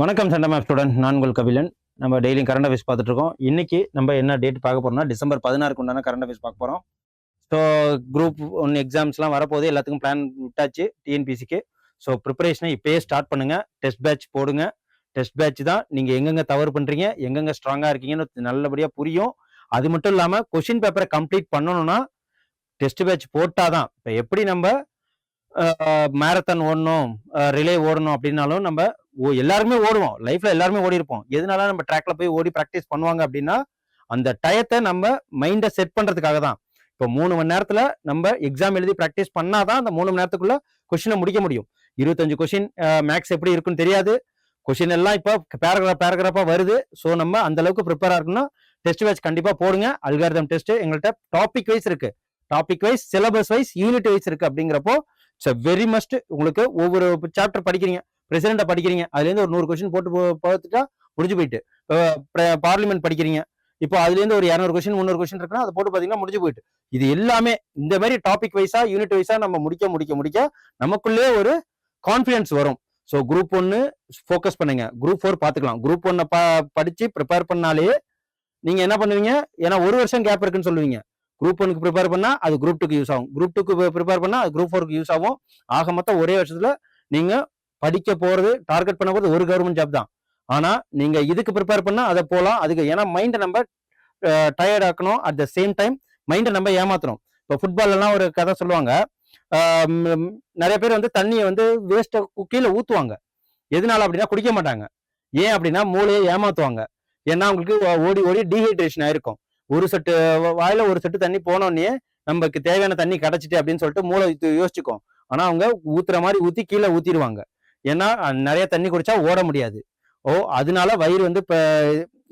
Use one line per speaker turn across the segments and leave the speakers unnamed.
வணக்கம் சண்டம் map student நான் உங்கள் கபிலன். நம்ம டெய்லியும் கரண்ட் அஃபேர்ஸ் பார்த்துட்டு இருக்கோம். இன்னைக்கு நம்ம என்ன டேட் பார்க்க போறோம்னா டிசம்பர் பதினாறுக்கு உண்டான கரண்ட் அஃபேர்ஸ் பார்க்க போறோம். ஸோ குரூப் ஒன் எக்ஸாம்ஸ்லாம் வரப்போகுது. எல்லாத்துக்கும் பிளான் விட்டாச்சு டிஎன்பிசிக்கு ஸோ ப்ரிப்பரேஷனை இப்போயே ஸ்டார்ட் பண்ணுங்க. டெஸ்ட் பேட்ச் போடுங்க. டெஸ்ட் பேட்ச் தான் நீங்க எங்கெங்க தவறு பண்றீங்க எங்கெங்க ஸ்ட்ராங்கா இருக்கீங்கன்னு நல்லபடியா புரியும். அது மட்டும் இல்லாம கொஷின் பேப்பரை கம்ப்ளீட் பண்ணணும்னா டெஸ்ட் பேட்ச் போட்டாதான். இப்போ எப்படி நம்ம மேரத்தான் ஓடணும் ரிலே ஓடணும் அப்படின்னாலும் நம்ம ஓ எல்லாருமே ஓடுவோம். லைஃப்ல எல்லாருமே ஓடி இருப்போம் எதனால நம்ம ட்ராக்ல போய் ஓடி ப்ராக்டிஸ் பண்ணுவாங்க அப்படின்னா அந்த டயத்தை நம்ம மைண்டை செட் பண்றதுக்காக தான். இப்போ மூணு மணி நேரத்துல நம்ம எக்ஸாம் எழுதி ப்ராக்டிஸ் பண்ணாதான் அந்த மூணு மணி நேரத்துக்குள்ள கொஷினை முடிக்க முடியும். இருபத்தஞ்சு கொஷின் மேக்ஸ் எப்படி இருக்குன்னு தெரியாது. கொஷின் எல்லாம் இப்போ பேராகிராஃப் பேராகிராஃபா வருது. ஸோ நம்ம அந்த அளவுக்கு ப்ரிப்பேராக இருக்கணும்னா டெஸ்ட் வைஸ் கண்டிப்பா போடுங்க. அல்காரிதம் டெஸ்ட் எங்கள்கிட்ட டாபிக் வைஸ் இருக்கு. Topic wise syllabus wise unit wise இருக்கு அப்படிங்கிறப்போ இட்ஸ் வெரி மஸ்ட் உங்களுக்கு ஒவ்வொரு சாப்டர் படிக்கிறீங்க. பிரசிடென்ட்டை படிக்கிறீங்க. அதுலேருந்து ஒரு நூறு கொஸ்டின் போட்டு பார்த்துட்டா முடிஞ்சு போயிட்டு. பார்லிமெண்ட் படிக்கிறீங்க. இப்போ அதுலேருந்து ஒரு இரநூறு கொஸ்டின் முந்நூறு கொஸ்டின் இருக்குன்னா அதை போட்டு பார்த்தீங்கன்னா முடிஞ்சு போயிட்டு. இது எல்லாமே இந்த மாதிரி டாபிக் வைஸா யூனிட் வைஸா நம்ம முடிக்க முடிக்க முடிக்க நமக்குள்ளே ஒரு கான்ஃபிடன்ஸ் வரும். ஸோ குரூப் ஒன்று ஃபோக்கஸ் பண்ணுங்க. குரூப் ஃபோர் பார்த்துக்கலாம் குரூப் ஒன்னை ப படிச்சு ப்ரிப்பேர் பண்ணாலே நீங்க என்ன பண்ணுவீங்க? ஏன்னா ஒரு வருஷம் கேப் இருக்குன்னு சொல்லுவீங்க. குரூப் ஒனுக்கு ப்ரிப்பேர் பண்ணால் அது குரூப் டூக்கு யூஸ் ஆகும். குரூப் டூக்கு ப்ரிப்பேர் பண்ணால் அது குரூப் ஃபோருக்கு யூஸ் ஆகும். ஆக மொத்தம் ஒரே வருஷத்தில் நீங்கள் படிக்க போகிறது டார்கெட் பண்ண போகிறது ஒரு கவர்மெண்ட் ஜாப் தான். ஆனால் நீங்கள் இதுக்கு ப்ரிப்பேர் பண்ணால் அதை போகலாம் அதுக்கு ஏன்னா மைண்டை நம்ம டயர்ட் ஆக்கணும். அட் த சேம் டைம் மைண்டை நம்ம ஏமாத்தணும். இப்போ ஃபுட்பால்லாம் ஒரு கதை சொல்லுவாங்க. நிறைய பேர் வந்து தண்ணியை வந்து வேஸ்ட்டை கீழே ஊற்றுவாங்க எதனால அப்படின்னா குடிக்க மாட்டாங்க. ஏன் அப்படின்னா மூளையை ஏமாத்துவாங்க. ஏன்னா அவங்களுக்கு ஓடி ஓடி டீஹைட்ரேஷன் ஆயிருக்கும். ஒரு செட்டு வாயில ஒரு செட்டு தண்ணி போனோடனே நமக்கு தேவையான தண்ணி கிடைச்சிட்டு அப்படின்னு சொல்லிட்டு மூளை யோசிச்சுக்கோம். ஆனா அவங்க ஊத்துற மாதிரி ஊத்தி கீழே ஊத்திடுவாங்க. ஏன்னா நிறைய தண்ணி குடிச்சா ஓட முடியாது. ஓ அதனால வயிறு வந்து இப்ப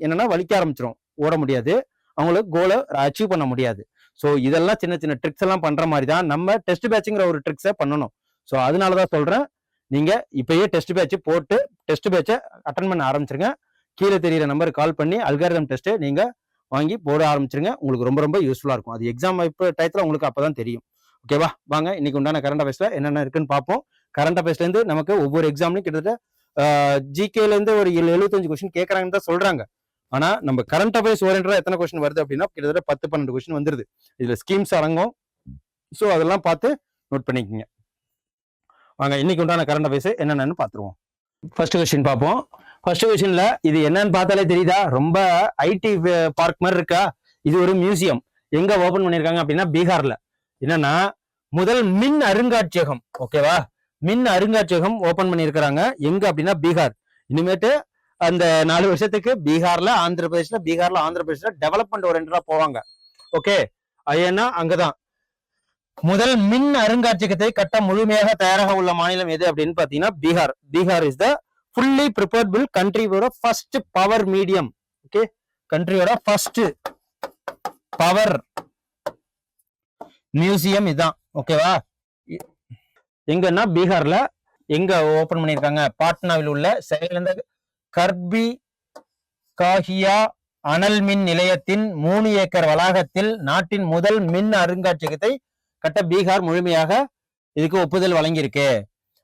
என்னன்னா வலிக்க ஆரம்பிச்சிடும் ஓட முடியாது. அவங்களுக்கு கோலை அச்சீவ் பண்ண முடியாது. ஸோ இதெல்லாம் சின்ன சின்ன ட்ரிக்ஸ் எல்லாம் பண்ற மாதிரி தான் நம்ம டெஸ்ட் பேட்சுங்கிற ஒரு ட்ரிக்ஸை பண்ணணும். ஸோ அதனால தான் சொல்றேன். நீங்க இப்பயே டெஸ்ட் பேட்ச் போட்டு டெஸ்ட் பேட்சை அட்டன் பண்ண ஆரம்பிச்சிருங்க. கீழே தெரியிற நம்பருக்கு கால் பண்ணி அல்காரிதம் டெஸ்ட் நீங்க வாங்கி போட ஆரம்பிச்சிருங்க. உங்களுக்கு ரொம்ப ரொம்ப யூஸ்ஃபுல்லாக இருக்கும். அது எக்ஸாம் இப்போ டயத்தில் உங்களுக்கு அப்போ தான் தெரியும் ஓகேவா வாங்க இன்னைக்கு உண்டான கரண்ட் அஃபேர்ஸில் என்னென்ன இருக்குன்னு பார்ப்போம். கரண்ட் அஃபேர்ஸ்லேருந்து நமக்கு ஒவ்வொரு எக்ஸாம்லையும் கிட்டத்தட்ட ஜிகேலேருந்து ஒரு ஏழு எழுபத்தஞ்சு கொஸ்டின் கேட்குறாங்கன்னு தான் சொல்கிறாங்க ஆனால் நம்ம கரண்ட் அஃபேர்ஸ் ஓரியன்டாக எத்தனை கொஸ்டின் வருது அப்படின்னா கிட்டத்தட்ட பத்து பன்னெண்டு கொஸ்டின் வந்துருது. இதில் ஸ்கீம்ஸ் அடங்கும் ஸோ அதெல்லாம் பார்த்து நோட் பண்ணிக்கோங்க. வாங்க இன்னைக்கு உண்டான கரண்ட் அஃபேர்ஸ் என்னென்னு பார்த்துருவோம். ஃபர்ஸ்ட் கொஸ்டின் பார்ப்போம். ஃபர்ஸ்ட் கொஷின்ல இது என்னன்னு பார்த்தாலே தெரியுதா? ரொம்ப ஐடி பார்க் uh, மாதிரி இருக்கா? இது ஒரு மியூசியம் எங்க ஓபன் பண்ணிருக்காங்க அப்படின்னா பீகார்ல. என்னன்னா முதல் மின் அருங்காட்சியகம். ஓகேவா மின் அருங்காட்சியகம் ஓபன் பண்ணியிருக்கிறாங்க எங்க அப்படின்னா பீகார். இனிமேட்டு அந்த நாலு வருஷத்துக்கு பீகார்ல ஆந்திர பிரதேஷ்ல பீகார்ல ஆந்திர பிரதேஷ்ல டெவலப்மெண்ட் ஓரியன்டா போவாங்க. ஓகே ஏன்னா அங்கதான். முதல் மின் அருங்காட்சியகத்தை கட்ட முழுமையாக தயாராக உள்ள மாநிலம் எது அப்படின்னு பாத்தீங்கன்னா Bihar. Bihar is the fully prepared bill கண்ட்ரியோட first power medium okay கண்ட்ரியோட ஃபர்ஸ்ட் பவர் மியூசியம் இதுதான் ஓகேவா எங்கன்னா பீகார்ல எங்க ஓபன் பண்ணியிருக்காங்க பாட்னாவில் உள்ள செயலிழந்த கர்பி காஹியா அனல் மின் நிலையத்தின் மூணு ஏக்கர் வளாகத்தில் நாட்டின் முதல் மின் அருங்காட்சியகத்தை கட்ட பீகார் முழுமையாக இதுக்கு ஒப்புதல் வழங்கியிருக்கு.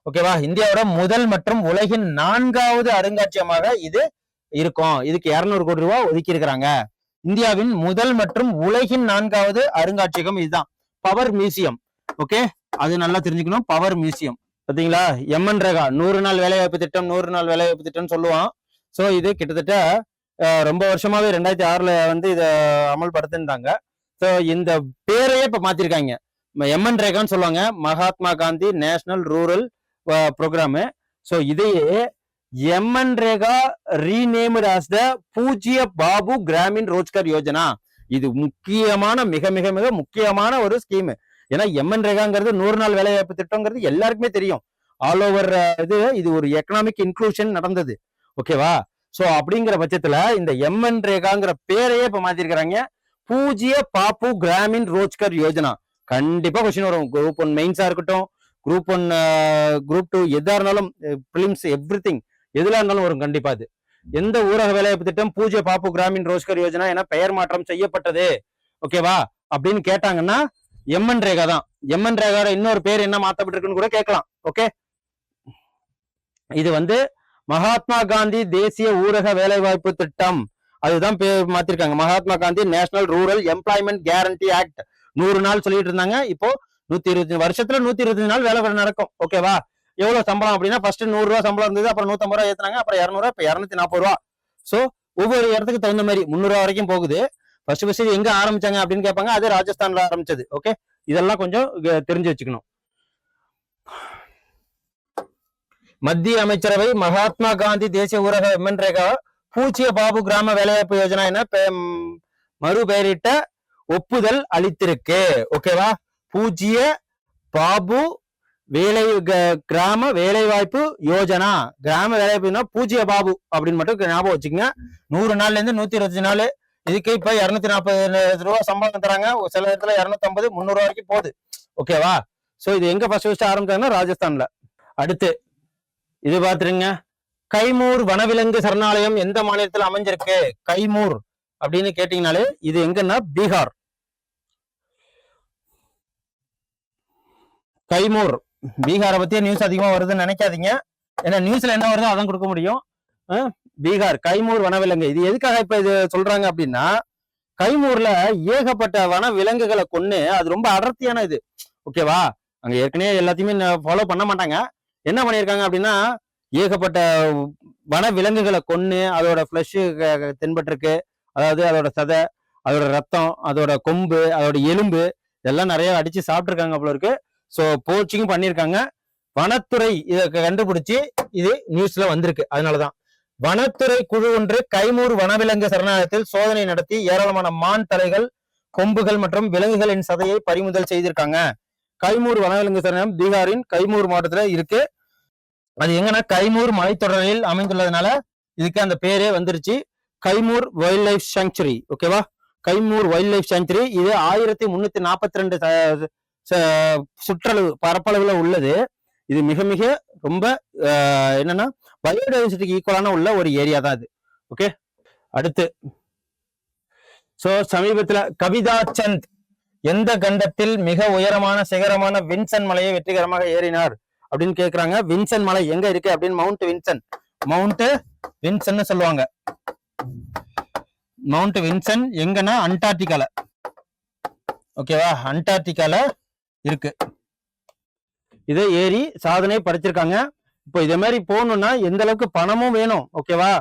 ஓகேவா இந்தியாவோட முதல் மற்றும் உலகின் நான்காவது அருங்காட்சியகமாக இது இருக்கும். இதுக்கு இருநூறு கோடி ரூபாய் ஒதுக்கி இருக்கிறாங்க. இந்தியாவின் முதல் மற்றும் உலகின் நான்காவது அருங்காட்சியகம் இதுதான். பவர் மியூசியம் ஓகே அது நல்லா தெரிஞ்சுக்கணும். பவர் மியூசியம் பாத்தீங்களா எம்என் ரேகா நூறு நாள் வேலைவாய்ப்பு திட்டம் நூறு நாள் வேலைவாய்ப்பு திட்டம்னு சொல்லுவான். ஸோ இது கிட்டத்தட்ட ரொம்ப வருஷமாவே ரெண்டாயிரத்தி ஆறுல வந்து இதை அமல்படுத்திருந்தாங்க. ஸோ இந்த பேரையே இப்ப மாத்திருக்காங்க. எம்என் ரேகான்னு சொல்லுவாங்க. Mahatma Gandhi national rural programme so இதையே MNREGA renamed as the Pujya Bapu Gramin Rozgar Yojana. இது முக்கியமான மிக மிக மிக முக்கியமான ஒரு ஸ்கீம் ஏன்னா எம்என் ரேகாங்கிறது நூறு நாள் வேலைவாய்ப்பு திட்டங்கிறது எல்லாருக்குமே தெரியும். ஆல் ஓவர் இது இது ஒரு எக்கனாமிக் இன்க்ளூஷன் நடந்தது. ஓகேவா ஸோ அப்படிங்கிற பட்சத்துல இந்த எம்என் ரேகாங்கிற பேரையே இப்போ மாத்திருக்கிறாங்க. பூஜ்ய பாப்பு கிராமின் ரோஜ்கர் யோஜனா. கண்டிப்பா கொஸ்டின் வரும். குரூப் ஒன் மெயின்ஸா இருக்கட்டும். குரூப் ஒன் குரூப் டூ எதா இருந்தாலும் பிலிம்ஸ் எவ்ரி திங் எதுல இருந்தாலும் வரும் கண்டிப்பா அது. எந்த ஊரக வேலைவாய்ப்பு திட்டம் பூஜை பாப்பு கிராமின் ரோஸ்கர் யோஜனா என பெயர் மாற்றம் செய்யப்பட்டது. ஓகேவா அப்படின்னு கேட்டாங்கன்னா எம்என் ரேகா தான். எம்என் ரேகா இன்னொரு பேர் என்ன மாத்தப்பட்டிருக்குன்னு கூட கேட்கலாம். ஓகே இது வந்து மகாத்மா காந்தி தேசிய ஊரக வேலைவாய்ப்பு திட்டம். அதுதான் பேர் மாத்திருக்காங்க. Mahatma Gandhi national rural employment guarantee act. நூறு நாள் சொல்லிட்டு இருந்தாங்க. இப்போ நூத்தி இருபத்தி வருஷத்துல நூத்தி இருபத்தி நாள் வேலை நடக்கும். ஓகேவா எவ்வளவு சம்பளம் அப்படின்னா ஃபர்ஸ்ட் நூறு ரூபா சம்பளம் இருந்தது அப்புறம் நூத்தம்பது ரூபா ஏத்துனாங்க அப்புறம் இரநூறுவா இப்ப இரநூத்தி நாற்பது ரூபா. சோ ஒவ்வொரு இடத்துக்கு தகுந்த மாதிரி முந்நூறு ரூபா வரைக்கும் போகுது. ஃபர்ஸ்ட் ஃபர்ஸ்ட் எங்க ஆரம்பிச்சாங்க அப்படின்னு கேட்பாங்க அது ராஜஸ்தான்ல ஆரம்பிச்சது. ஓகே இதெல்லாம் கொஞ்சம் தெரிஞ்சு வச்சுக்கணும். மத்திய அமைச்சரவை மகாத்மா காந்தி தேசிய ஊரக எம்என் ரேகா பூச்சிய பாபு கிராம வேலைவாய்ப்பு யோஜனா என மறுபெயரிட்ட ஒப்புதல் அளித்திருக்கு. ஓகேவா பூஜ்ய பாபு வேலை க- கிராம வேலைவாய்ப்பு யோஜனா. கிராம வேலைவாய்ப்புனா பூஜ்ய பாபு அப்படின்னு மட்டும் ஞாபகம் வச்சுக்கோங்க. நூறு நாள்ல இருந்து நூத்தி இருபத்தி நாலு இதுக்கு இப்ப இருநூத்தி நாற்பது ரூபா சம்பளம் தராங்க. ஒரு சில இடத்துல இருநூத்தி ஐம்பது முந்நூறு ரூபா வரைக்கும் போகுது. ஓகேவா சோ இது எங்க ஃபர்ஸ்ட் ஃபர்ஸ்ட் ஆரம்பிச்சாங்கன்னா ராஜஸ்தான்ல. அடுத்து இது பாத்துருங்க. கைமூர் வனவிலங்கு சரணாலயம் எந்த மாநிலத்தில் அமைஞ்சிருக்கு? கைமூர் அப்படின்னு கேட்டீங்கனாலே இது எங்கன்னா பீகார். கைமூர். பீகாரை பத்தியே நியூஸ் அதிகமா வருதுன்னு நினைக்காதீங்க. ஏன்னா நியூஸ்ல என்ன வருதோ அதான் கொடுக்க முடியும். பீகார் கைமூர் வனவிலங்கு. இது எதுக்காக இப்ப இது சொல்றாங்க அப்படின்னா கைமூர்ல ஏகப்பட்ட வன விலங்குகளை அது ரொம்ப அடர்த்தியான இது. ஓகேவா அங்க ஏற்கனவே எல்லாத்தையுமே ஃபாலோ பண்ண மாட்டாங்க. என்ன பண்ணியிருக்காங்க அப்படின்னா ஏகப்பட்ட வன விலங்குகளை அதோட ஃப்ளஷ் தென்பட்டிருக்கு. அதாவது அதோட சதை அதோட ரத்தம் அதோட கொம்பு அதோட எலும்பு இதெல்லாம் நிறைய அடிச்சு சாப்பிட்டுருக்காங்க போல இருக்கு. ஸோ போச்சிங்கும் பண்ணியிருக்காங்க வனத்துறை இதை கண்டுபிடிச்சி இது நியூஸ்ல வந்திருக்கு. அதனாலதான். வனத்துறை குழு ஒன்று கைமூர் வனவிலங்கு சரணாலயத்தில் சோதனை நடத்தி ஏராளமான மான் தலைகள் கொம்புகள் மற்றும் விலங்குகளின் சதையை பறிமுதல் செய்திருக்காங்க. கைமூர் வனவிலங்கு சரணாலயம் பீகாரின் கைமூர் மாவட்டத்துல இருக்கு. அது எங்கன்னா கைமூர் மலைத்தொடரில் அமைந்துள்ளதுனால இதுக்கு அந்த பேரே வந்துருச்சு. கைமூர் வைல்ட் லைஃப் சாங்சுரி ஓகேவா கைமூர் வைல்ட் லைஃப் சாங்சுரி இது ஆயிரத்தி முன்னூத்தி நாற்பத்தி ரெண்டு சுற்றளவு பரப்பளவுல உள்ளது. இது மிக மிக ரொம்ப அஹ், என்னன்னா பயோடைவர்சிட்டிக்கு ஈக்குவலான உள்ள ஒரு ஏரியா தான் இது. ஓகே அடுத்து. சோ சமீபத்துல கவிதா சந்த் எந்த கண்டத்தில் மிக உயரமான சிகரமான வின்சன் மலையை வெற்றிகரமாக ஏறினார்? அப்படின்னு கேக்குறாங்க. வின்சன் மலை எங்க இருக்கு அப்படின்னு மவுண்ட் வின்சன். மவுண்ட் வின்சன் சொல்லுவாங்க. மவுண்ட் வின்சன் எங்கன்னா அண்டார்டிகால. ஓகேவா அண்டார்டிகால இருக்கு. இதை ஏறி சாதனை படைச்சிருக்காங்க. இப்போ இதே மாதிரி போகணும்னா எந்த அளவுக்கு பணமும் வேணும் ஓகேவா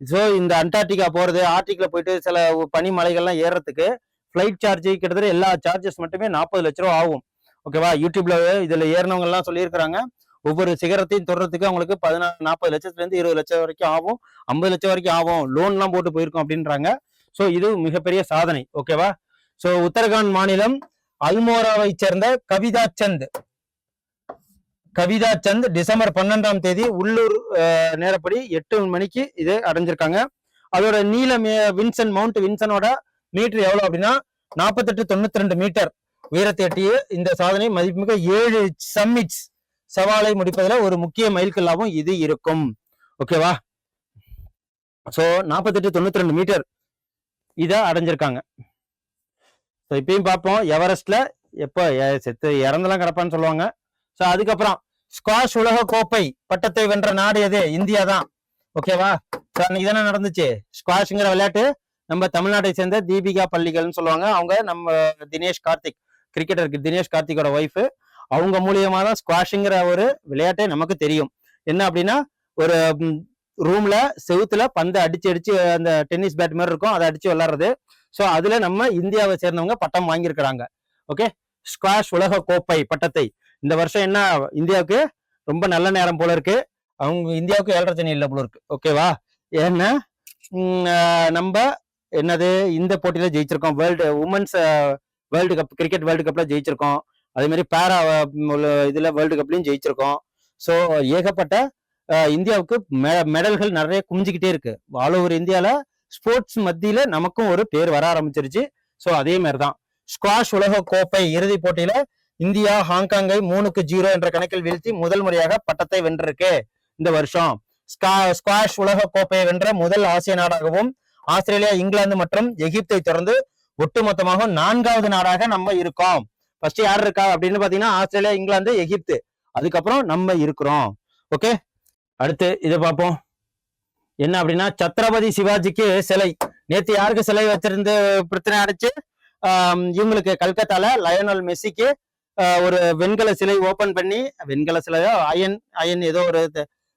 ஸோ இந்த அண்டார்டிகா போறது ஆர்டிக்ல போயிட்டு சில பனி மலைகள்லாம் ஏறுறதுக்கு ஃப்ளைட் சார்ஜ் கிட்டத்தட்ட எல்லா சார்ஜஸ் மட்டுமே நாற்பது லட்ச ரூபா ஆகும் ஓகேவா யூடியூப்ல இதுல ஏறினவங்க எல்லாம் சொல்லியிருக்கிறாங்க. ஒவ்வொரு சிகரத்தையும் தொடுறதுக்கு அவங்களுக்கு பதினாறு நாற்பது லட்சத்துல இருந்து இருபது லட்சம் வரைக்கும் ஆகும் ஐம்பது லட்சம் வரைக்கும் ஆகும். லோன்லாம் போட்டு போயிருக்கோம் அப்படின்றாங்க. ஸோ இது மிகப்பெரிய சாதனை ஓகேவா ஸோ உத்தரகாண்ட் மாநிலம் அல்மோராவை சேர்ந்த கவிதா சந்த் கவிதா சந்த் டிசம்பர் பன்னெண்டாம் தேதி உள்ளூர் நேரப்படி எட்டு மணிக்கு இது அடைஞ்சிருக்காங்க. அதோட நீல வின்சன் மவுண்ட் வின்சனோட மீட்டர் எவ்வளவு அப்படின்னா நாற்பத்தெட்டு தொண்ணூத்தி ரெண்டு மீட்டர். உயரத்தை எட்டிய இந்த சாதனை மதிப்புமிக்க ஏழு சம்மிட்ஸ் சவாலை முடிப்பதுல ஒரு முக்கிய மைல்கல்லாகவும் இது இருக்கும். ஓகேவா? சோ நாற்பத்தெட்டு தொண்ணூத்தி ரெண்டு மீட்டர் இத அடைஞ்சிருக்காங்க. ஸோ இப்பயும் பார்ப்போம். எவரெஸ்ட்ல எப்போ செத்து இறந்தெல்லாம் கிடப்பான்னு சொல்லுவாங்க. ஸோ அதுக்கப்புறம் ஸ்குவாஷ் உலக கோப்பை பட்டத்தை வென்ற நாடு எது? இந்தியா தான். ஓகேவா ஸோ அன்னைக்கு தானே நடந்துச்சு. ஸ்குவாஷுங்கிற விளையாட்டு நம்ம தமிழ்நாட்டை சேர்ந்த தீபிகா பள்ளிகள்னு சொல்லுவாங்க. அவங்க நம்ம தினேஷ் கார்த்திக் கிரிக்கெட்டருக்கு தினேஷ் கார்த்திகோட ஒய்ஃபு அவங்க மூலியமா தான் ஸ்குவாஷுங்கிற ஒரு விளையாட்டே நமக்கு தெரியும். என்ன அப்படின்னா ஒரு ரூம்ல செவுத்துல பந்தை அடிச்சு அடிச்சு அந்த டென்னிஸ் பேட் மாதிரி இருக்கும். அதை அடிச்சு விளையாடுறது. ஸோ அதுல நம்ம இந்தியாவை சேர்ந்தவங்க பட்டம் வாங்கியிருக்கிறாங்க. ஓகே ஸ்குவாஷ் உலக கோப்பை பட்டத்தை. இந்த வருஷம் என்ன? இந்தியாவுக்கு ரொம்ப நல்ல நேரம் போல இருக்கு. அவங்க இந்தியாவுக்கு ஏழரை சனி இல்லை போல இருக்கு. ஓகேவா ஏன்னா நம்ம என்னது? இந்த போட்டியில ஜெயிச்சிருக்கோம். World women's world cup cricket world கப்ல ஜெயிச்சிருக்கோம். அதே மாதிரி பேரா இதுல வேர்ல்டு கப்லயும் ஜெயிச்சிருக்கோம். ஸோ ஏகப்பட்ட இந்தியாவுக்கு மெ- மெடல்கள் நிறைய குமிஞ்சிக்கிட்டே இருக்கு. ஆல் ஓவர் இந்தியாவில் ஸ்போர்ட்ஸ் மத்தியில நமக்கும் ஒரு பேர் வர ஆரம்பிச்சிருச்சு. ஸோ அதே மாதிரி தான் ஸ்குவாஷ் உலக கோப்பை இறுதிப் போட்டியில இந்தியா ஹாங்காங்கை மூணுக்கு ஜீரோ என்ற கணக்கில் வீழ்த்தி முதல் முறையாக பட்டத்தை வென்றிருக்கு இந்த வருஷம். ஸ்கா- ஸ்குவாஷ் உலக கோப்பையை வென்ற முதல் ஆசிய நாடாகவும் ஆஸ்திரேலியா இங்கிலாந்து மற்றும் எகிப்தை தொடர்ந்து ஒட்டுமொத்தமாக நான்காவது நாடாக நம்ம இருக்கோம். ஃபர்ஸ்ட் யார் இருக்கா அப்படின்னு பாத்தீங்கன்னா ஆஸ்திரேலியா இங்கிலாந்து எகிப்து. அதுக்கப்புறம் நம்ம இருக்கிறோம். ஓகே அடுத்து இதை பார்ப்போம். என்ன அப்படின்னா சத்ரபதி சிவாஜிக்கு சிலை. நேத்து யாருக்கு சிலை வச்சிருந்து பிரச்சனை அடைச்சு இவங்களுக்கு கல்கத்தால லயனல் மெஸ்ஸிக்கு ஒரு வெண்கல சிலை ஓபன் பண்ணி வெண்கல சிலையோ அயன் அயன் ஏதோ ஒரு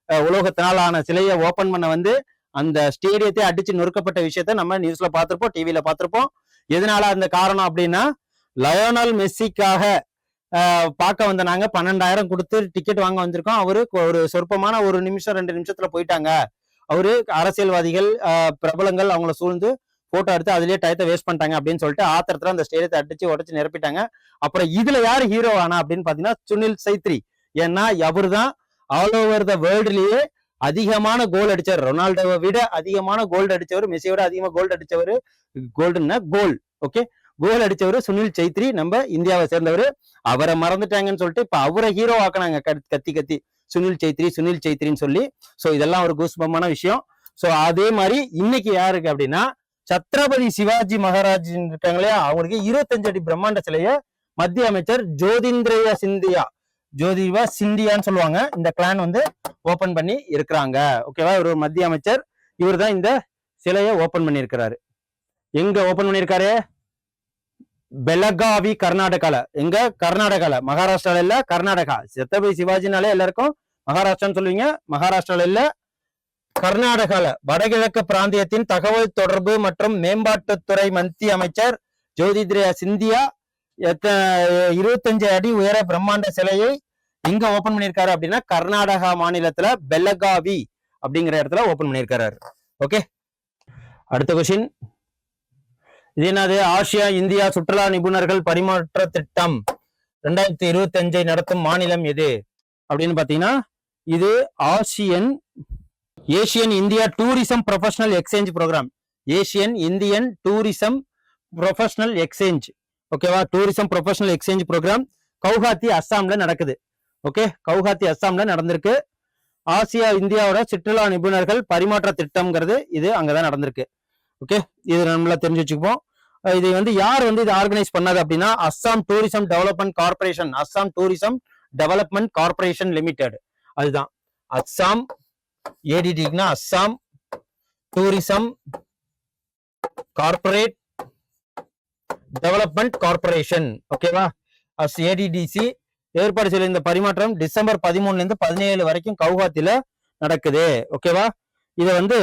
உலோகத்தினால் ஆன சிலையை ஓபன் பண்ண வந்து அந்த ஸ்டேடியத்தை அடிச்சு நொறுக்கப்பட்ட விஷயத்த நம்ம நியூஸ்ல பார்த்திருப்போம் டிவியில பார்த்திருப்போம். எதனால அந்த காரணம் அப்படின்னா லயோனல் மெஸ்ஸிக்காக பார்க்க வந்த நாங்க பன்னெண்டாயிரம் கொடுத்து டிக்கெட் வாங்க வந்திருக்கோம். அவரு ஒரு சொற்பமான ஒரு நிமிஷம் ரெண்டு நிமிஷத்துல போயிட்டாங்க. அவரு அரசியல்வாதிகள் பிரபலங்கள் அவங்கள சூழ்ந்து போட்டோ எடுத்து அதுலயே டயத்தை வேஸ்ட் பண்ணிட்டாங்க அப்படின்னு சொல்லிட்டு ஆத்திரத்துல அந்த ஸ்டேடியத்தை அடிச்சு உடச்சு நிரப்பிட்டாங்க. அப்புறம் இதுல யாரு ஹீரோ ஆனா அப்படின்னு பாத்தீங்கன்னா சுனில் சைத்ரி. ஏன்னா அவர்தான் ஆல் ஓவர் த வேர்ல்டுலயே அதிகமான கோல் அடிச்சவர். ரொனால்டோவை விட அதிகமான கோல்டு அடிச்சவர் மெஸ்ஸியோட அதிகமா கோல்டு அடிச்சவர் கோல்டுன்னா கோல் ஓகே கோல் அடிச்சவர் சுனில் சைத்ரி. நம்ம இந்தியாவை சேர்ந்தவர். அவரை மறந்துட்டாங்கன்னு சொல்லிட்டு இப்ப அவரை ஹீரோ ஆக்குனாங்க. கத்- கத்தி கத்தி. சுனில் சைத்ரி சுனில் சைத்ரின்னு சொல்லி. ஸோ இதெல்லாம் ஒரு கூஸ்பமான விஷயம். ஸோ அதே மாதிரி இன்னைக்கு யாருக்கு அப்படின்னா சத்ரபதி சிவாஜி மகாராஜ் இருக்காங்க இல்லையா? அவங்களுக்கு இருபத்தஞ்சு அடி பிரம்மாண்ட சிலைய மத்திய அமைச்சர் ஜோதிந்திரய சிந்தியா ஜோதிவா சிந்தியான்னு சொல்லுவாங்க. இந்த கிளான் வந்து ஓபன் பண்ணி இருக்கிறாங்க. ஓகேவா இவர் ஒரு மத்திய அமைச்சர். இவர் தான் இந்த சிலையை ஓபன் பண்ணியிருக்கிறாரு. எங்க ஓபன் பண்ணியிருக்காரு? பெலகாவி கர்நாடகால. எங்க? கர்நாடகால. மகாராஷ்டிரால இல்ல கர்நாடகா. சத்ரபதி சிவாஜினாலே எல்லாருக்கும் மகாராஷ்டிரான்னு சொல்லுவீங்க. மகாராஷ்டிரால இல்ல கர்நாடகால. வடகிழக்கு பிராந்தியத்தின் தகவல் தொடர்பு மற்றும் மேம்பாட்டுத்துறை மத்திய அமைச்சர் ஜோதித்ரியா சிந்தியா எத்த- இருபத்தஞ்சு அடி உயர பிரம்மாண்ட சிலையை எங்க ஓபன் பண்ணியிருக்காரு அப்படின்னா கர்நாடகா மாநிலத்துல பெலகாவி அப்படிங்கிற இடத்துல ஓபன் பண்ணியிருக்காரு. ஓகே அடுத்த கொஸ்டின் இது என்னது? ஆசியா இந்தியா சுற்றுலா நிபுணர்கள் பரிமாற்ற திட்டம். ரெண்டாயிரத்தி இருபத்தி அஞ்சை நடத்தும் மாநிலம் எது? அப்படின்னு பாத்தீங்கன்னா இது Asian Asian India tourism professional exchange programme. Asian Indian tourism professional exchange. ஓகேவா tourism professional exchange programme Guwahati அஸ்ஸாம்ல நடக்குது. ஓகே கவுஹாத்தி அஸ்ஸாம்ல நடந்திருக்கு. ஆசியா இந்தியாவோட சுற்றுலா நிபுணர்கள் பரிமாற்ற திட்டம்ங்கிறது இது அங்கதான் நடந்திருக்கு. ஓகே இது நம்மள தெரிஞ்சு வச்சுக்குவோம். இது வந்து யார் வந்து இது ஆர்கனைஸ் பண்ணாது அப்படின்னா Assam tourism development corporation Assam tourism development corporation limited அதுதான். Assam ஏடிடினா Assam tourism corporate development corporation ஓகேவா அஸ் ஏடிடிசி ஏற்பாடு செய்த இந்த பரிமாற்றம் டிசம்பர் பதிமூணுல இருந்து பதினேழு வரைக்கும் கவுஹாத்தில நடக்குது. ஓகேவா இதை வந்து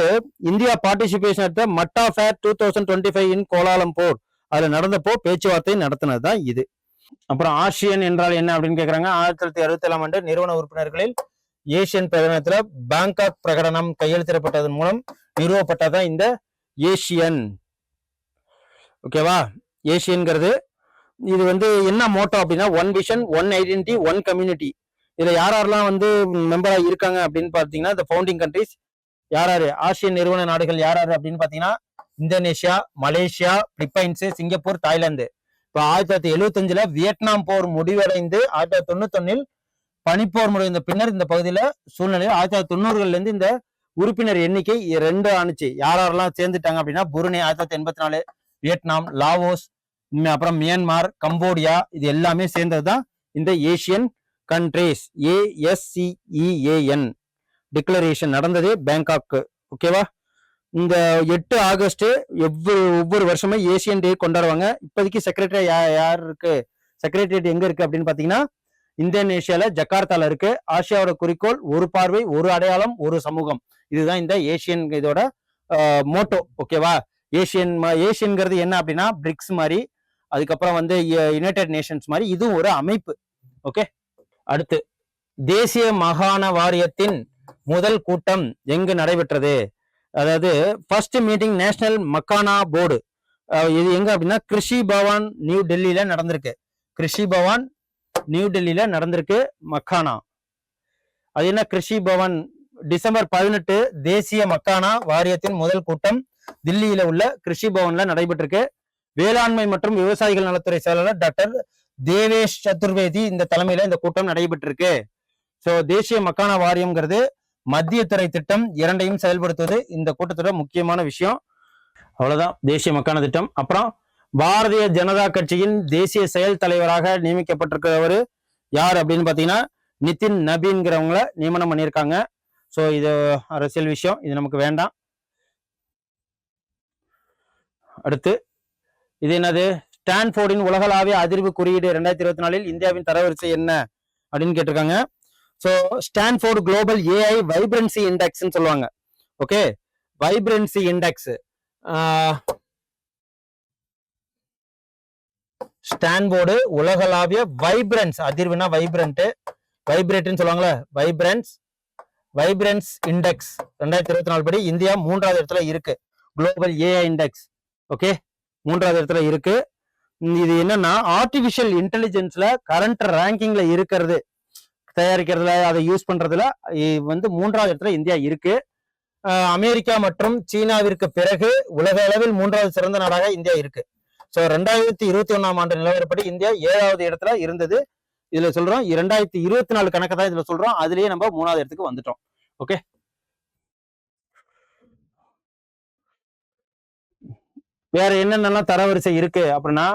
இந்தியா பார்ட்டிசிபேஷன் எடுத்த MATTA fair two thousand twenty five in Kuala Lumpur அதில் நடந்தப்போ பேச்சுவார்த்தை நடத்தினது தான் இது. அப்புறம் ஆசியன் என்றால் என்ன அப்படின்னு கேட்குறாங்க ஆயிரத்தி தொள்ளாயிரத்தி அறுபத்தி ஏழாம் ஆண்டு நிறுவன உறுப்பினர்களில் ஏசியன் பிரகடனத்தில் பேங்காக் பிரகடனம் கையெழுத்திடப்பட்டதன் மூலம் நிறுவப்பட்டதான் இந்த ஏசியன். ஓகேவா ஏசியன்கிறது இது வந்து என்ன மோட்டோ அப்படின்னா one vision one identity one community இதில் யார் யாரெல்லாம் வந்து மெம்பராக இருக்காங்க அப்படின்னு பார்த்தீங்கன்னா இந்த ஃபவுண்டிங் கண்ட்ரிஸ் யார் ஆசிய நிறுவன நாடுகள் யார் அப்படின்னு பாத்தீங்கன்னா Indonesia Malaysia Philippines Singapore Thailand. இப்போ ஆயிரத்தி தொள்ளாயிரத்தி எழுவத்தஞ்சுல வியட்நாம் போர் முடிவடைந்து ஆயிரத்தி தொள்ளாயிரத்தி தொண்ணூத்தொன்னில் பனிப்போர் முடிந்த பின்னர் இந்த பகுதியில சூழ்நிலை ஆயிரத்தி தொள்ளாயிரத்தி தொண்ணூறுகள்ல இருந்து இந்த உறுப்பினர் எண்ணிக்கை ரெண்டு ஆணுச்சு. யார் யாரெல்லாம் சேர்ந்துட்டாங்க அப்படின்னா புருனே ஆயிரத்தி தொள்ளாயிரத்தி எண்பத்தி நாலு வியட்நாம் லாவோஸ் அப்புறம் மியான்மார் கம்போடியா இது எல்லாமே சேர்ந்தது தான் இந்த ஏசியன் கண்ட்ரீஸ். ஏஎஸ்சிஇஏஎன் டிக்ளரேஷன் நடந்தது பேங்காக் ஓகேவா இந்த எட்டு ஆகஸ்ட் எவ்வொரு ஒவ்வொரு வருஷமும் ஏசியன் டே கொண்டாடுவாங்க. இப்போதைக்கு செக்ரட்டரி யார் இருக்கு? செக்ரட்டரியேட் எங்க இருக்கு அப்படின்னு பாத்தீங்கன்னா இந்தோனேஷியால ஜக்கார்த்தால இருக்கு. ஆசியாவோட குறிக்கோள் ஒரு பார்வை ஒரு அடையாளம் ஒரு சமூகம். இதுதான் இந்த ஏசியன் இதோட மோட்டோ ஓகேவா ஏசியன் ஏசியன்கிறது என்ன அப்படின்னா பிரிக்ஸ் மாதிரி அதுக்கப்புறம் வந்து யுனைடெட் நேஷன்ஸ் மாதிரி இதுவும் ஒரு அமைப்பு. ஓகே அடுத்து தேசிய மாகாண வாரியத்தின் முதல் கூட்டம் எங்கு நடைபெற்றது? அதாவது first meeting national makhana board இது எங்க அப்படின்னா கிருஷி பவான் நியூ டெல்லியில நடந்திருக்கு. கிருஷி பவான் நியூ டெல்லியில நடந்திருக்கு மக்கானா அது என்ன கிருஷி பவன் டிசம்பர் பதினெட்டு தேசிய மக்கானா வாரியத்தின் முதல் கூட்டம் தில்லியில உள்ள கிருஷி பவன்ல நடைபெற்றிருக்கு. வேளாண்மை மற்றும் விவசாயிகள் நலத்துறை செயலாளர் டாக்டர் தேவேஷ் சதுர்வேதி இந்த தலைமையில இந்த கூட்டம் நடைபெற்றிருக்கு. சோ தேசிய மக்கான வாரியம்ங்கிறது மத்திய துறை திட்டம் இரண்டையும் செயல்படுத்துவது இந்த கூட்டத்தோட முக்கியமான விஷயம். அவ்வளவுதான். தேசிய மக்கான திட்டம். அப்புறம் பாரதிய ஜனதா கட்சியின் தேசிய செயல் தலைவராக நியமிக்கப்பட்டிருக்கிறவர் யார் அப்படின்னு பார்த்தீங்கன்னா நிதின் நபிங்கிறவங்கள நியமனம் பண்ணியிருக்காங்க. ஸோ இது அரசியல் விஷயம். இது நமக்கு வேண்டாம். அடுத்து இது என்னது? ஸ்டான்ஃபோர்டின் உலகளாவிய அதிர்வு குறியீடு ரெண்டாயிரத்தி இருபத்தி நாலில் இந்தியாவின் தரவரிசை என்ன அப்படின்னு கேட்டிருக்காங்க. So Stanford global AI vibrancy இண்டெக்ஸ்ன்னு சொல்லுவாங்க. ஓகே வைப்ரன்சி இண்டெக்ஸ் ஸ்டான்போர்டு உலகளாவிய வைப்ரன்ஸ் அதிர்வுனா வைப்ரண்ட் வைப்ரேட்னு சொல்லுவாங்களே வைப்ரன்ஸ் வைப்ரன்ஸ் இண்டெக்ஸ் ரெண்டாயிரத்தி இருபத்தி நாலு படி இந்தியா மூன்றாவது இடத்துல இருக்கு. குளோபல் ஏஐ இண்டெக்ஸ் ஓகே மூன்றாவது இடத்துல இருக்கு. இது என்னன்னா ஆர்டிபிஷியல் இன்டெலிஜென்ஸ்ல கரண்ட் ரேங்கிங்ல இருக்கிறது. தயாரிக்கிறதுல அதை யூஸ் பண்றதுல இ- வந்து மூன்றாவது இடத்துல இந்தியா இருக்கு. அமெரிக்கா மற்றும் சீனாவிற்கு பிறகு உலக அளவில் மூன்றாவது சிறந்த நாடாக இந்தியா இருக்கு. ஸோ ரெண்டாயிரத்தி இருபத்தி ஒன்னாம் ஆண்டு நிலவரப்படி இந்தியா ஏழாவது இடத்துல இருந்தது. இதுல சொல்றோம் இரண்டாயிரத்தி இருபத்தி நாலு கணக்கு தான் இதுல சொல்றோம். அதுலயே நம்ம மூணாவது இடத்துக்கு வந்துட்டோம். ஓகே வேற என்னென்னலாம் தரவரிசை இருக்கு அப்படின்னா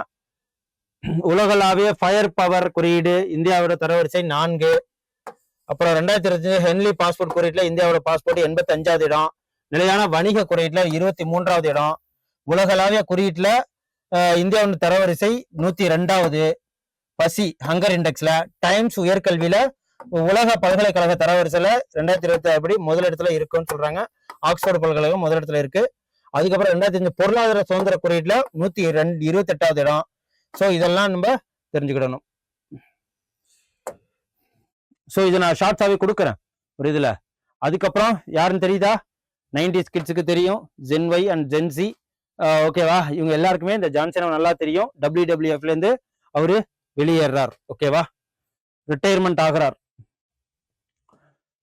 உலகளாவிய ஃபயர் பவர் குறியீடு இந்தியாவோட தரவரிசை நான்கு. அப்புறம் ரெண்டாயிரத்தி இருபத்தி ஹென்லி பாஸ்போர்ட் குறியீட்டுல இந்தியாவோட பாஸ்போர்ட் எண்பத்தி அஞ்சாவது இடம். நிலையான வணிக குறியீட்டுல இருபத்தி மூன்றாவது இடம். உலகளாவிய குறியீட்டுல இந்தியாவின் தரவரிசை நூத்தி ரெண்டாவது பசி ஹங்கர் இண்டெக்ஸ்ல டைம்ஸ் உயர்கல்வியில உலக பல்கலைக்கழக தரவரிசையில ரெண்டாயிரத்தி இருபத்தி எப்படி முதலிடத்துல இருக்குன்னு சொல்றாங்க. ஆக்ஸ்போர்ட் பல்கலைக்கழகம் முதலிடத்துல இருக்கு. அதுக்கப்புறம் ரெண்டாயிரத்தி அஞ்சு பொருளாதார சுதந்திர குறியீட்டுல நூத்தி ரெண்டு இருபத்தி எட்டாவது இடம். ஸோ இதெல்லாம் நம்ம தெரிஞ்சுக்கிடணும். ஸோ இதை நான் ஷார்ட்ஸாகவே கொடுக்குறேன். ஒரு இதுல அதுக்கப்புறம் யாருன்னு தெரியுதா? நைன்டிஸ் கிட்ஸுக்கு தெரியும். ஜென் ஒய் அண்ட் ஜென்சி ஓகேவா இவங்க எல்லாருக்குமே இந்த ஜான்சனை நல்லா தெரியும். டபிள்யூடபிள்யூஎஃப்ல இருந்து அவரு வெளியேறார். ஓகேவா ரிட்டையர்மெண்ட் ஆகிறார்.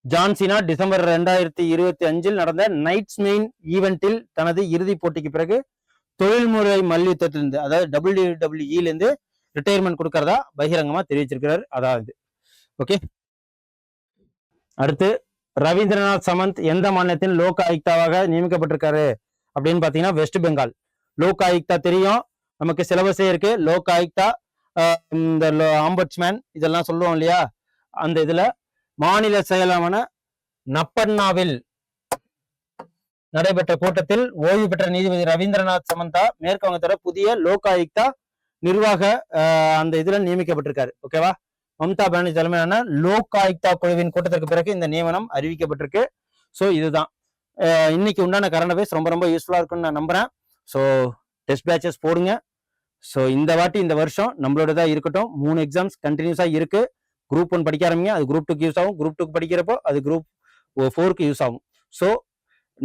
ஜான்சினா டிசம்பர் ரெண்டாயிரத்தி இருபத்தி அஞ்சில் நடந்த நைட்ஸ் மெயின் ஈவெண்ட்டில் தனது இறுதிப் போட்டிக்கு பிறகு தொழில்முறை மல்யுத்தத்திலிருந்து அதாவது டபிள்யூ இருந்து ரிட்டையர்மெண்ட் கொடுக்கறதா பகிரங்கமா தெரிவிச்சிருக்கிறார். அதாவது ஓகே அடுத்து ரவீந்திரநாத் சமந்த் எந்த மாநிலத்தின் லோக் ஆயுக்தாவாக நியமிக்கப்பட்டிருக்காரு? அப்படின்னு பாத்தீங்கன்னா வெஸ்ட் பெங்கால். லோக் ஆயுக்தா தெரியும். நமக்கு சிலபஸே இருக்கு. லோக் ஆயுக்தா ஆஹ் இந்த ஆம்பட்ஸ்மேன் இதெல்லாம் சொல்லுவோம் இல்லையா? அந்த இதுல மாநில செயலான நப்பண்ணாவில் நடைபெற்ற கூட்டத்தில் ஓய்வு பெற்ற நீதிபதி ரவீந்திரநாத் சமந்தா மேற்கு வங்கத்தோட புதிய லோக் ஆயுக்தா நிர்வாக ஆஹ் அந்த இதுல நியமிக்கப்பட்டிருக்காரு. ஓகேவா? மம்தா பானர்ஜி தலைமையிலான லோக் ஆயுக்தா குழுவின் கூட்டத்திற்கு பிறகு இந்த நியமனம் அறிவிக்கப்பட்டிருக்கு. ஸோ இதுதான். இன்னைக்கு உண்டான கரண்ட் அஃபேர்ஸ் ரொம்ப ரொம்ப யூஸ்ஃபுல்லாக இருக்கும்னு நான் நம்புறேன். ஸோ டெஸ்ட் பேச்சஸ் போடுங்க. ஸோ இந்த வாட்டி இந்த வருஷம் நம்மளோட தான் இருக்கட்டும். மூணு எக்ஸாம்ஸ் கண்டினியூஸாக இருக்கு. குரூப் ஒன் படிக்க ஆரம்பிங்க. அது குரூப் டூக்கு யூஸ் ஆகும். குரூப் டூக்கு படிக்கிறப்போ அது குரூப் ஃபோருக்கு யூஸ் ஆகும். ஸோ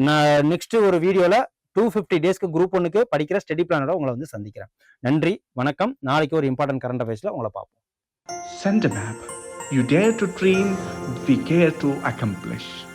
நான் நெக்ஸ்ட் ஒரு வீடியோவில் டூ ஃபிஃப்டி டேஸ்க்கு குரூப் ஒன்றுக்கு படிக்கிற ஸ்டடி பிளானோட உங்களை வந்து சந்திக்கிறேன். நன்றி வணக்கம். நாளைக்கு ஒரு இம்பார்ட்டன்ட் கரண்ட் அஃபேர்ஸில் உங்களை பார்ப்போம்.
Send a map. You dare to dream, we care to accomplish.